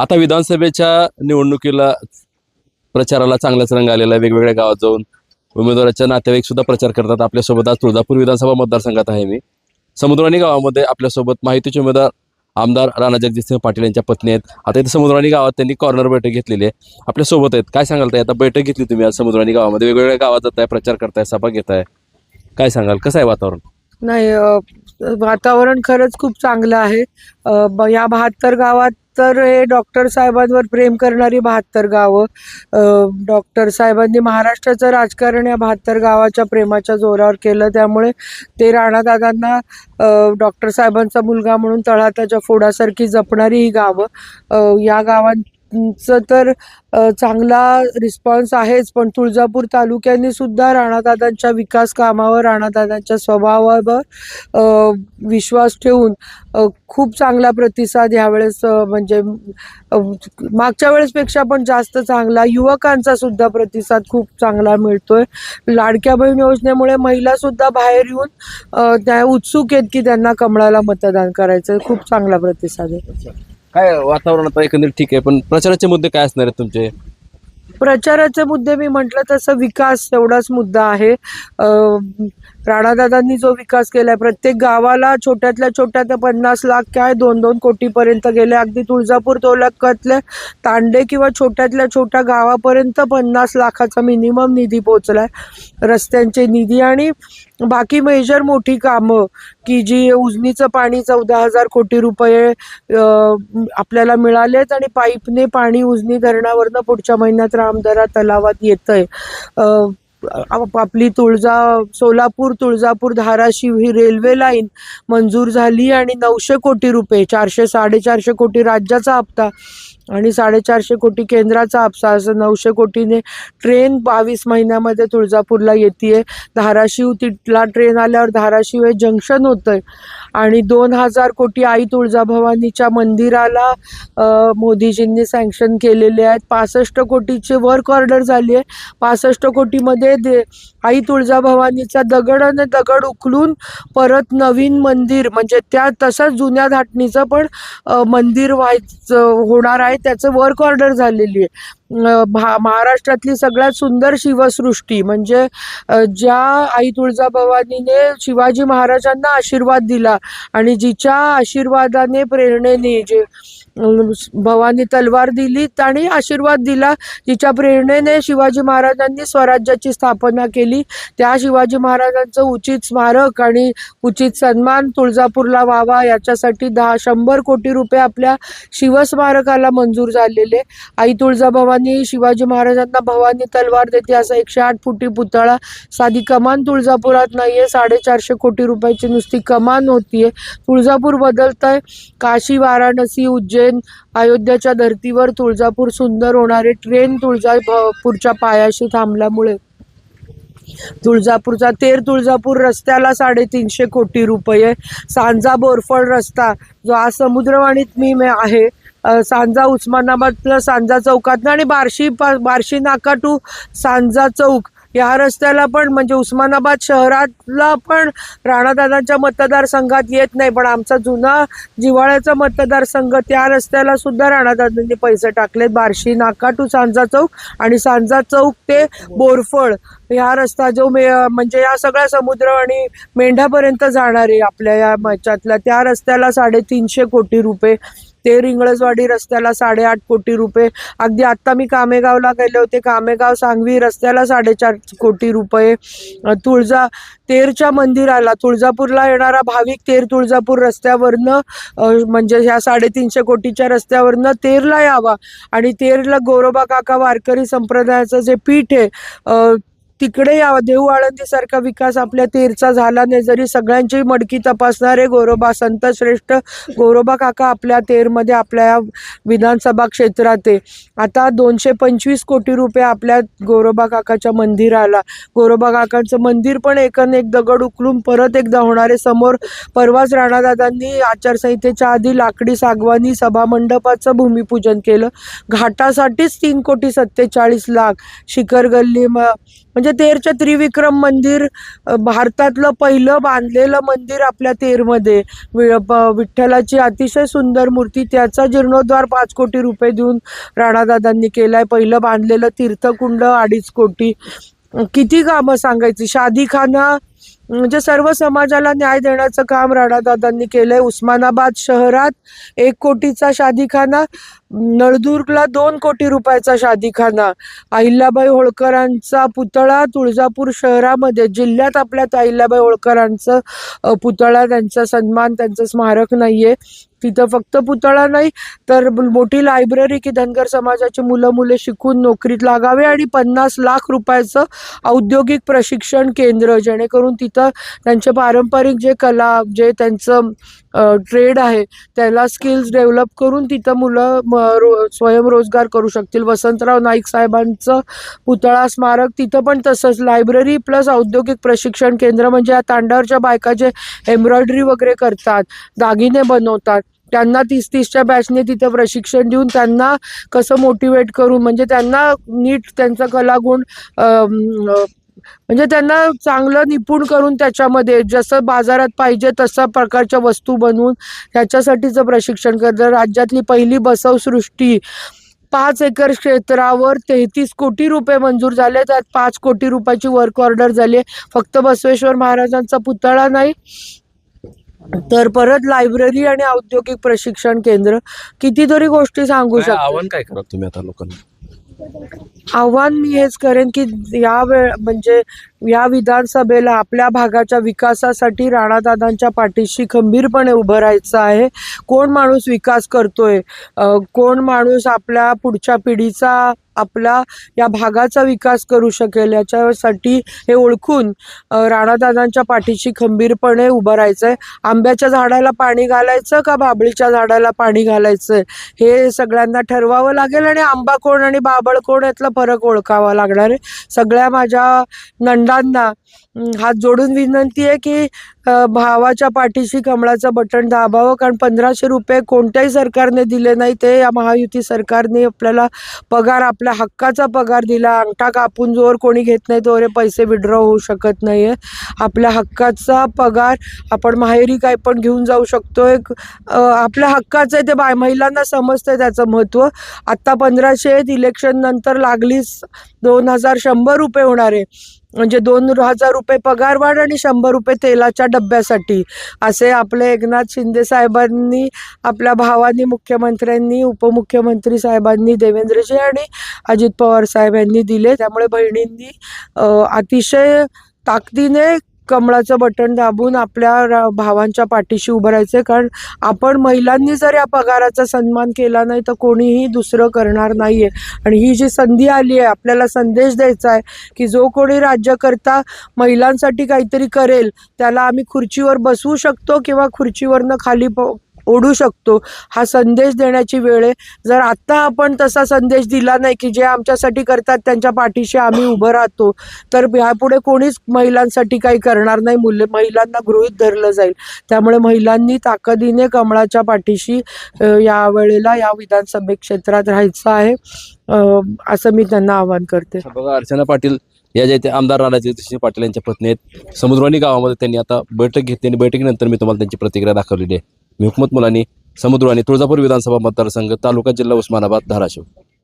आता विधानसभेच्या निवडणुकीला प्रचाराला चांगलाच रंग आलेला आहे. वेगवेगळ्या गावात जाऊन उमेदवाराच्या नातेवाईक सुद्धा प्रचार करतात. आपल्यासोबत आज तुळजापूर विधानसभा मतदारसंघात आहे मी. समुद्राणी गावामध्ये आपल्यासोबत माहितीचे उमेदवार आमदार राणा जगजितसिंह पाटील यांच्या पत्नी आहेत. आता इथे समुद्राणी गावात त्यांनी कॉर्नर बैठक घेतलेली आहे. आपल्यासोबत आहेत. काय सांगाल ताई? आता बैठक घेतली तुम्ही आज समुद्राणी गावामध्ये. वेगवेगळ्या गावात जाताय प्रचार करताय सभा घेताय. काय सांगाल? कसं आहे वातावरण? नाही वातावरण खरंच खूप चांगलं आहे. या बहात्तर गावात तर हे डॉक्टर साहेबांवर प्रेम करणारी बहात्तर गावं डॉक्टर साहेबांनी महाराष्ट्राचं राजकारण या बहात्तर गावाच्या प्रेमाच्या जोरावर केलं. त्यामुळे ते राणादादांना डॉक्टर साहेबांचा मुलगा म्हणून तळहाताच्या फोडासारखी जपणारी ही गावं या गावां चं तर चांगला रिस्पॉन्स आहेच पण तुळजापूर तालुक्याने सुद्धा राणादादांच्या विकास कामावर राणादादांच्या स्वभावावर विश्वास ठेवून खूप चांगला प्रतिसाद यावेळेस म्हणजे मागच्या वेळेसपेक्षा पण जास्त चांगला युवकांचा सुद्धा प्रतिसाद खूप चांगला मिळतोय. लाडक्या बहीण योजनेमुळे महिलासुद्धा बाहेर येऊन त्या उत्सुक आहेत की त्यांना कमळाला मतदान करायचं खूप चांगला प्रतिसाद आहे. काय वातावरण आता एकंदरीत ठीक आहे पण प्रचाराचे मुद्दे काय असणार आहेत तुमचे? प्रचाराचे मुद्दे मी म्हटलं तसं विकास एवढाच मुद्दा आहे. अं, राणादादांनी जो विकास केलाय प्रत्येक गावाला छोट्यातल्या छोट्या तर पन्नास लाख काय दोन दोन कोटीपर्यंत गेले. अगदी तुळजापूर तालुक्यातल्या तांडे किंवा छोट्यातल्या छोट्या गावापर्यंत पन्नास लाखाचा मिनिमम निधी पोचलाय रस्त्यांचे निधी आणि बाकी मेजर मोठी कामं की जी उजनीचं पाणी चौदा हजार कोटी रुपये आपल्याला मिळालेत आणि पाईपने पाणी उजनी धरणावरनं पुढच्या महिन्यात रामदरा तलावात येतंय. आपली तुळजा सोलापूर तुळजापूर धाराशिव ही रेल्वे लाईन मंजूर झाली आणि नऊशे कोटी रुपये चारशे साडेचारशे कोटी राज्याचा हप्ता आणि साडेचारशे कोटी केंद्राचा आपसा असं नऊशे कोटीने ट्रेन बावीस महिन्यामध्ये तुळजापूरला येते धाराशिव तिथला ट्रेन आल्यावर धाराशिव हे जंक्शन होतंय. आणि दोन हजार कोटी आई तुळजाभवानीच्या मंदिराला मोदीजींनी सँक्शन केलेले आहेत. पासष्ट कोटीची वर्क ऑर्डर झाली आहे पासष्ट कोटीमध्ये दे आई तुळजाभवानीचा दगड आणि दगड उकलून परत नवीन मंदिर म्हणजे त्या तसंच जुन्या धाटणीचं पण मंदिर व्हायचं होणार आहे. त्याचं वर्क ऑर्डर झालेली आहे. भा महाराष्ट्रातली सगळ्यात सुंदर शिवसृष्टी म्हणजे ज्या आई तुळजाभवानीने शिवाजी महाराजांना आशीर्वाद दिला आणि जिच्या आशीर्वादाने प्रेरणेने जे भवानी तलवार दिली आणि आशीर्वाद दिला. जिच्या प्रेरणेने शिवाजी महाराजांनी स्वराज्याची स्थापना केली. त्या शिवाजी महाराजांचं उचित स्मारक आणि उचित सन्मान तुळजापूरला व्हावा याच्यासाठी दहा शंभर कोटी रुपये आपल्या शिवस्मारकाला मंजूर झालेले. आई तुळजाभवानी शिवाजी महाराजांना भवानी तलवार देते असा एकशे आठ फुटी पुतळा. साधी कमान तुळजापुरात नाहीये साडेचारशे कोटी रुपयाची नुसती कमान होतीये. तुळजापूर बदलत आहे काशी वाराणसी उज्जैन अयोध्याच्या धर्तीवर तुळजापूर सुंदर होणारे ट्रेन तुळजापूरच्या पायाशी थांबल्यामुळे. तुळजापूरचा तेर तुळजापूर रस्त्याला साडेतीनशे कोटी रुपये. सांजा बोरफळ रस्ता जो आज समुद्रवाणीत मी आहे सांजा उस्मानाबादला सांजा चौकातनं आणि बार्शी पा बार्शी नाका टू सांजा चौक या रस्त्याला पण म्हणजे उस्मानाबाद शहरातला पण राणादादांच्या मतदारसंघात येत नाही. पण आमचा जुना जिव्हाळ्याचा मतदारसंघ त्या रस्त्याला सुद्धा राणादादांनी पैसे टाकलेत. बार्शी नाका टू सांजा चौक आणि सांजा चौक ते बोरफळ. ह्या रस्ता जो मे म्हणजे या सगळ्या समुद्र आणि मेंढ्यापर्यंत जाणारे आपल्या या मच्यातल्या त्या रस्त्याला साडेतीनशे कोटी रुपये ते रिंगळसवाडी रस्त्याला साडेआठ कोटी रुपये. अगदी आत्ता मी कामेगावला गेले होते. कामेगाव सांगवी रस्त्याला साडेचार कोटी रुपये. तुळजा तेरच्या मंदिराला तुळजापूरला येणारा भाविक तेर तुळजापूर रस्त्यावरनं म्हणजे ह्या साडेतीनशे कोटीच्या रस्त्यावरनं तेरला यावा. आणि तेरला गोरोबा काका वारकरी संप्रदायाचं जे पीठ आहे तिकडे या देऊ आळंदीसारखा विकास आपल्या तेरचा झाला. नाही जरी सगळ्यांची मडकी तपासणारे गोरोबा संत श्रेष्ठ गोरोबा काका आपल्या तेरमध्ये आपल्या या विधानसभा क्षेत्रात आहे. आता दोनशे पंचवीस कोटी रुपये आपल्या गोरोबा काकाच्या मंदिराला. गोरोबा काकांचं मंदिर पण एकन एक दगड उकलून परत एकदा होणारे समोर परवाच राणादादांनी आचारसंहितेच्या आधी लाकडी सागवानी सभामंडपाचं भूमिपूजन केलं. घाटासाठीच तीन कोटी सत्तेचाळीस लाख. शिखर गल्ली म्हणजे तेरच्या त्रिविक्रम मंदिर भारतातलं पहिलं बांधलेलं मंदिर आपल्या तेरमध्ये. वि- विठ्ठलाची अतिशय सुंदर मूर्ती त्याचा जीर्णोद्धार पाच कोटी रुपये देऊन राणादादांनी केला आहे पहिलं बांधलेलं तीर्थकुंड अडीच कोटी. किती कामं सांगायची? शादीखाना म्हणजे सर्व समाजाला न्याय देण्याचं काम राणादादांनी केलंय. उस्मानाबाद शहरात एक कोटीचा शादीखाना नळदुर्गला दोन कोटी रुपयाचा शादीखाना. अहिल्याबाई होळकरांचा पुतळा तुळजापूर शहरामध्ये. जिल्ह्यात आपल्यात अहिल्याबाई होळकरांचं पुतळा त्यांचा सन्मान त्यांचं स्मारक नाही आहे तिथं फक्त पुतळा नाही तर मोठी लायब्ररी की धनगर समाजाची मुलं मुले शिकून नोकरीत लागावे आणि पन्नास लाख रुपयाचं औद्योगिक प्रशिक्षण केंद्र जेणेकरून तिथं त्यांचे पारंपरिक जे कला जे त्यांचं ट्रेड आहे त्याला स्किल्स डेव्हलप करून तिथं मुलं म- रो- स्वयंरोजगार करू शकतील. वसंतराव नाईक साहेबांचं पुतळा स्मारक तिथं पण तसंच. लायब्ररी प्लस औद्योगिक प्रशिक्षण केंद्र म्हणजे या तांडावरच्या बायका जे एम्ब्रॉयडरी वगैरे करतात दागिने बनवतात त्यांना तीस तीसच्या बॅचने तिथं प्रशिक्षण देऊन त्यांना कसं मोटिवेट करून म्हणजे त्यांना नीट त्यांचा कलागुण म्हणजे त्यांना चांगलं निपुण करून त्याच्यामध्ये जसं बाजारात पाहिजे तशा प्रकारच्या वस्तू बनवून त्याच्यासाठीचं प्रशिक्षण करतं राज्यातली पहिली बसवसृष्टी पाच एकर क्षेत्रावर तेहतीस कोटी रुपये मंजूर झाले. त्यात पाच कोटी रुपयाची वर्क ऑर्डर झाली. फक्त बसवेश्वर महाराजांचा पुतळा नाही तर परत लायब्ररी आणि औद्योगिक प्रशिक्षण केंद्र. कितीतरी गोष्टी सांगू शकतो. आव्हान काय करा तुम्ही आता लोकांना? आव्हान मी हेच करेन की या वेळ म्हणजे या विधानसभेला आपल्या भागाच्या विकासासाठी राणादादांच्या पाठीशी खंबीरपणे उभं राहायचं आहे. कोण माणूस विकास करतोय? कोण माणूस आपल्या पुढच्या पिढीचा आपला या भागाचा विकास करू शकेल याच्यासाठी हे ओळखून राणादादांच्या पाठीशी खंबीरपणे उभं राहायचं आहे आंब्याच्या झाडाला पाणी घालायचं का बाबळीच्या झाडाला पाणी घालायचं हे सगळ्यांना ठरवावं लागेल आणि आंबा कोण आणि बाबळ कोण यातला फरक ओळखावा लागणार आहे. सगळ्या माझ्या नंदांना हात जोडून विनंती आहे की भावाच्या पाठीशी कमळाचं बटन दाबावं कारण पंधराशे रुपये कोणत्याही सरकारने दिले नाही ते या महायुती सरकारने आपल्याला पगार आपल्या हक्काचा पगार दिला. अंगठा कापून जोर कोणी घेत नाही तोवर पैसे विड्रॉ होऊ शकत नाही आहे आपल्या हक्काचा पगार आपण माहेरी काय पण घेऊन जाऊ शकतो एक आपल्या हक्काचं आहे ते बाय महिलांना समजतंय त्याचं महत्त्व. आत्ता पंधराशे आहेत इलेक्शन नंतर लागलीच दोन हजार शंभर रुपये होणार आहे. म्हणजे दोन हजार रुपये पगार वाढ आणि शंभर रुपये तेलाच्या डब्यासाठी. असे आपले एकनाथ शिंदे साहेबांनी आपल्या भावांनी मुख्यमंत्र्यांनी उपमुख्यमंत्री साहेबांनी देवेंद्रजी आणि अजित पवार साहेब यांनी दिले. त्यामुळे बहिणींनी अतिशय ताकदीने कमळाचं बटन दाबून आपल्या भावांच्या पाठीशी उभं राहायचं कारण आपण महिलांनी जर या पगाराचा सन्मान केला नाही तर कोणीही दुसरं करणार नाहीये. आणि ही जी संधी आली आहे आपल्याला संदेश द्यायचा आहे की जो कोणी राज्यकर्ता महिलांसाठी काहीतरी करेल त्याला आम्ही खुर्चीवर बसवू शकतो किंवा खुर्चीवरनं खाली प ओढू शकतो. हा संदेश देण्याची वेळ आहे. जर आत्ता आपण तसा संदेश दिला नाही की जे आमच्यासाठी करतात त्यांच्या पाठीशी आम्ही उभं राहतो तर ह्यापुढे कोणीच महिलांसाठी काही करणार नाही. मुले महिलांना गृहित धरलं जाईल. त्यामुळे महिलांनी ताकदीने कमळाच्या पाठीशी यावेळेला या वेळेला या विधानसभे क्षेत्रात राहायचं आहे. असं मी त्यांना आवाहन करते. बघा अर्चना पाटील या ज्या आमदार राणाजी पाटील यांच्या पत्नी आहेत. समुद्रवाणी गावामध्ये त्यांनी आता बैठक घेतली आणि बैठकीनंतर मी तुम्हाला त्यांची प्रतिक्रिया दाखवलेली आहे. मी हुकमत मुलांनी आणि तुळजापूर विधानसभा मतदारसंघ तालुका जिल्हा उस्मानाबाद धाराशिव.